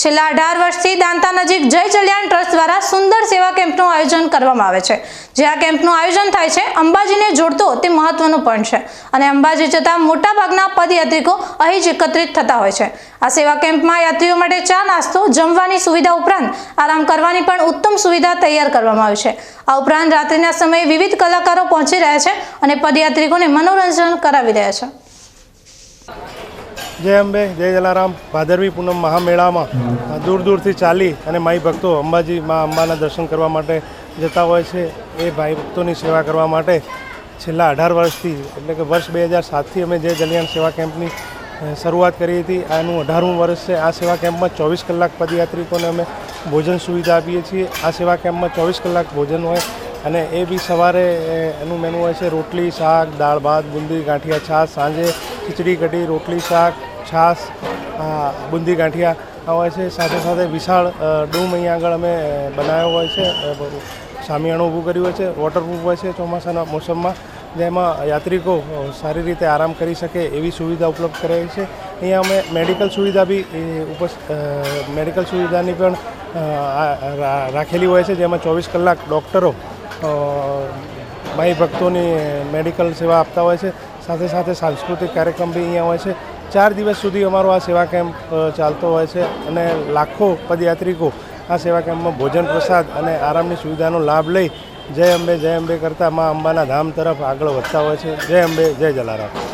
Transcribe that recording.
છેલ્લા અઢાર વર્ષથી દાંતા નજીક જય ચલ્યાણ ટ્રસ્ટ દ્વારા સુંદર સેવા કેમ્પનું આયોજન કરવામાં આવે છે. જે આ કેમ્પનું આયોજન થાય છે, અંબાજીને જોડતો તે મહત્વનું પણ છે અને અંબાજી જતા મોટાભાગના પદયાત્રિકો અહીં જ એકત્રિત થતા હોય છે. આ સેવા કેમ્પમાં યાત્રીઓ માટે ચા, નાસ્તો, જમવાની સુવિધા ઉપરાંત આરામ કરવાની પણ ઉત્તમ સુવિધા તૈયાર કરવામાં આવી છે. આ ઉપરાંત રાત્રિના સમયે વિવિધ કલાકારો પહોંચી રહ્યા છે અને પદયાત્રિકોને મનોરંજન કરાવી રહ્યા છે. જય અંબે, જય જલારામ. ભાદરવી પૂનમ મહામેળામાં દૂર દૂરથી ચાલી અને માઈ ભક્તો અંબાજી મા અંબાના દર્શન કરવા માટે જતા હોય છે. એ ભાઈ ભક્તોની સેવા કરવા માટે છેલ્લા અઢાર વર્ષથી, એટલે કે વર્ષ બે હજાર સાતથી અમે જય કલ્યાણ સેવા કેમ્પની શરૂઆત કરી હતી, આનું અઢારમું વર્ષ છે. આ સેવા કેમ્પમાં ચોવીસ કલાક પદયાત્રિકોને અમે ભોજન સુવિધા આપીએ છીએ. આ સેવા કેમ્પમાં ચોવીસ કલાક ભોજન હોય અને એ બી સવારે એનું મેનુ હોય છે રોટલી, શાક, દાળ, ભાત, બુંદી, ગાંઠિયા, છાશ, સાંજે ખીચડી, કઢી, રોટલી, શાક આ, બુંદી ગાંઠિયા હોય છે. સાથે સાથે વિશાળ ડૂમ અહીંયા આગળ અમે બનાવ્યો હોય છે. સામિયાણું ઊભું કર્યું હોય છે. વોટરપ્રૂફ હોય છે ચોમાસાના મોસમમાં. જેમાં યાત્રિકો સારી રીતે આરામ કરી શકે એવી સુવિધા ઉપલબ્ધ કરાવી છે. અહીંયા અમે મેડિકલ સુવિધા બી ઉપસ મેડિકલ સુવિધાની પણ રાખેલી હોય છે. જેમાં ચોવીસ કલાક ડૉક્ટરો ભાઈ ભક્તોની મેડિકલ સેવા આપતા હોય છે. સાથે સાથે સાંસ્કૃતિક કાર્યક્રમ બી અહીંયા હોય છે. ચાર દિવસ સુધી અમારો આ સેવા કેમ્પ ચાલતો હોય છે અને લાખો પદયાત્રિકો આ સેવા કેમ્પમાં ભોજન પ્રસાદ અને આરામની સુવિધાનો લાભ લઈ જય અંબે જય અંબે કરતાં મા અંબાના ધામ તરફ આગળ વધતા હોય છે. જય અંબે, જય જલારામ.